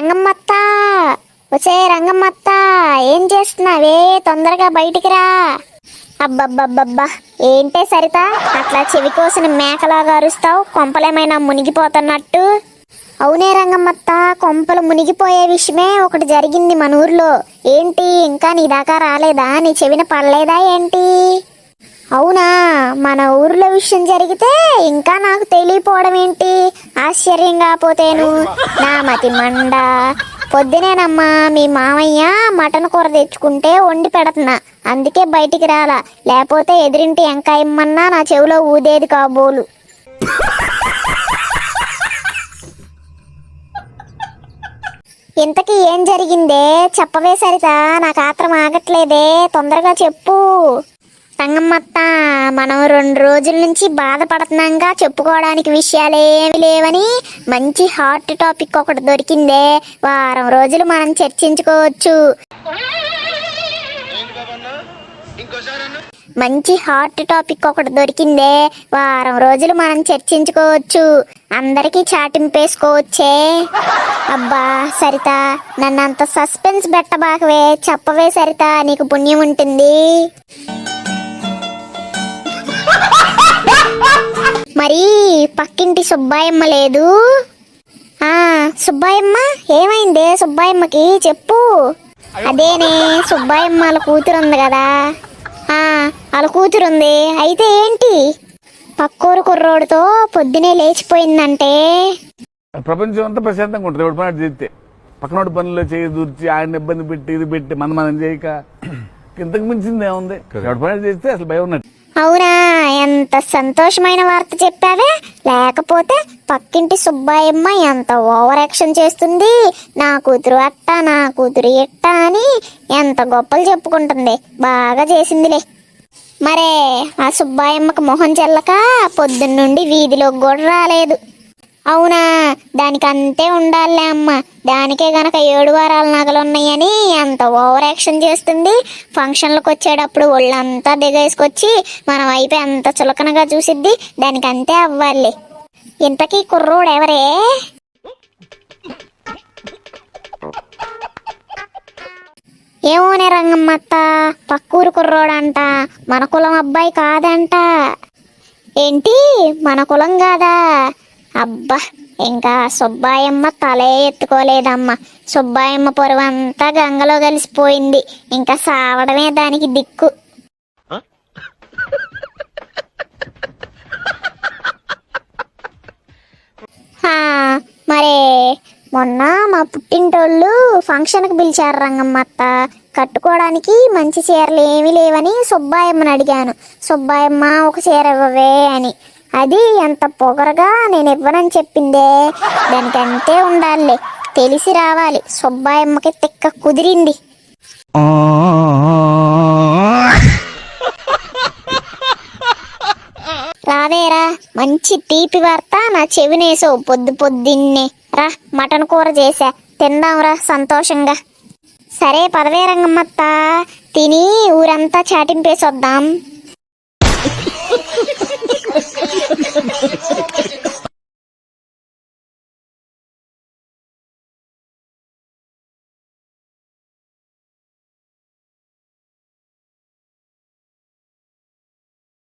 రంగమ్మత్త. వచ్చే రంగమ్మత్త ఏం చేస్తున్నావే? తొందరగా బయటికి రా. అబ్బబ్బబ్బబ్బా ఏంటే సరిత? అట్లా చెవి కోసిన మేకలాగా అరుస్తావు కొంపలేమైనా మునిగిపోతున్నట్టు. అవునే రంగమ్మత్త కొంపలు మునిగిపోయే విషయమే ఒకటి జరిగింది మన ఊర్లో. ఏంటి ఇంకా నీ దాకా రాలేదా? నీ చెవిన పడలేదా ఏంటి? అవునా మన ఊర్లో విషయం జరిగితే ఇంకా నాకు తెలియపోవడం ఏంటి? ఆశ్చర్యంగా పోతేను నా మతి మండ. పొద్దునేనమ్మా మీ మామయ్య మటన్ కూర తెచ్చుకుంటే వండి పెడుతున్నా. అందుకే బయటికి రాలా. లేకపోతే ఎదిరింటి ఎంకా ఇమ్మన్నా నా చెవిలో ఊదేది కాబోలు. ఇంతకీ ఏం జరిగిందే? చెప్పవే సరిత. నాకు ఆత్రం ఆగట్లేదే. తొందరగా చెప్పు. తంగమ్మత్త మనం రెండు రోజుల నుంచి బాధపడుతున్నాంగా చెప్పుకోవడానికి విషయాలేమి లేవని మంచి హాట్ టాపిక్ ఒకటి దొరికిందే. వారం రోజులు మనం చర్చించుకోవచ్చు. మంచి హాట్ టాపిక్ ఒకటి దొరికిందే. వారం రోజులు మనం చర్చించుకోవచ్చు. అందరికీ చాటింపేసుకోవచ్చే అబ్బా సరిత నన్ను అంత సస్పెన్స్ పెట్టబాకవే. చెప్పవే సరిత నీకు పుణ్యం ఉంటుంది. మరి పక్కింటి సుబ్బాయమ్మ లేదు. ఆ సుబ్బాయమ్మ ఏమైందే సుబ్బాయమ్మకి? చెప్పు. అదేనే సుబ్బాయమ్మ వాళ్ళ కూతురు ఉంది కదా. ఆ వాళ్ళ కూతురు ఉంది అయితే ఏంటి? పక్కూరు కుర్రోడితో పొద్దునే లేచిపోయిందంటే? ప్రపంచం అంతా ప్రశాంతంగా ఉంటుంది. ఎవడు పని చేస్తే. పక్కనోడి పనుల్లో చేయి దూర్చి ఆయన ఇబ్బంది పెట్టి ఇది పెట్టి మన మనం చేయక. ఇంతకు మించింది ఏముంది? ఎవడు పని చేస్తే అసలు భయం ఉన్నట్టు. అవునా? ఎంత సంతోషమైన వార్త చెప్పావే. లేకపోతే పక్కింటి సుబ్బాయమ్మ ఎంత ఓవర్ యాక్షన్ చేస్తుంది. నా కూతురు అట్ట నా కూతురు ఇట్ట అని ఎంత గొప్పలు చెప్పుకుంటుంది. బాగా చేసిందిలే. మరే ఆ సుబ్బాయమ్మకు మొహం చెల్లక పొద్దున్నుండి వీధిలోకి కూడా రాలేదు. అవునా? దానికి అంతే ఉండాలే అమ్మ. దానికే గనక ఏడు వారాల నగలున్నాయని అంత ఓవర్ యాక్షన్ చేస్తుంది. ఫంక్షన్లకు వచ్చేటప్పుడు ఒళ్ళంతా దిగేసుకొచ్చి మన వైపు ఎంత చులకనగా చూసిద్ది. దానికి అంతే అవ్వాలి. ఇంతకీ కుర్రోడు ఎవరే ఏమోనే రంగమ్మత్త పక్కూరు కుర్రోడంట మన కులం అబ్బాయి కాదంట. ఏంటి? మన కులం కాదా? అబ్బా! ఇంకా సుబ్బాయమ్మ తలే ఎత్తుకోలేదమ్మా. సుబ్బాయమ్మ పొరువంతా గంగలో కలిసిపోయింది. ఇంకా సావడమే దానికి దిక్కు. మరే మొన్న మా పుట్టింటోళ్ళు ఫంక్షన్కి పిలిచారు రంగమ్మత్త కట్టుకోవడానికి మంచి చీరలు ఏమీ లేవని సుబ్బాయమ్మని అడిగాను. సుబ్బాయమ్మ ఒక చీర ఇవ్వవే అని. అది ఎంత పొగరగా నేను ఇవ్వనని చెప్పిందే. దానికంటే ఉండాలి తెలిసి రావాలి. సుబ్బాయమ్మకి తిక్క కుదిరింది. రావేరా మంచి తీపి వార్త నా చెవినేసో పొద్దు పొద్దున్నే. రా మటన్ కూర చేసా తిందాంరా సంతోషంగా. సరే పదవే రంగమ్మత్త. తిని ఊరంతా చాటింపేసొద్దాం.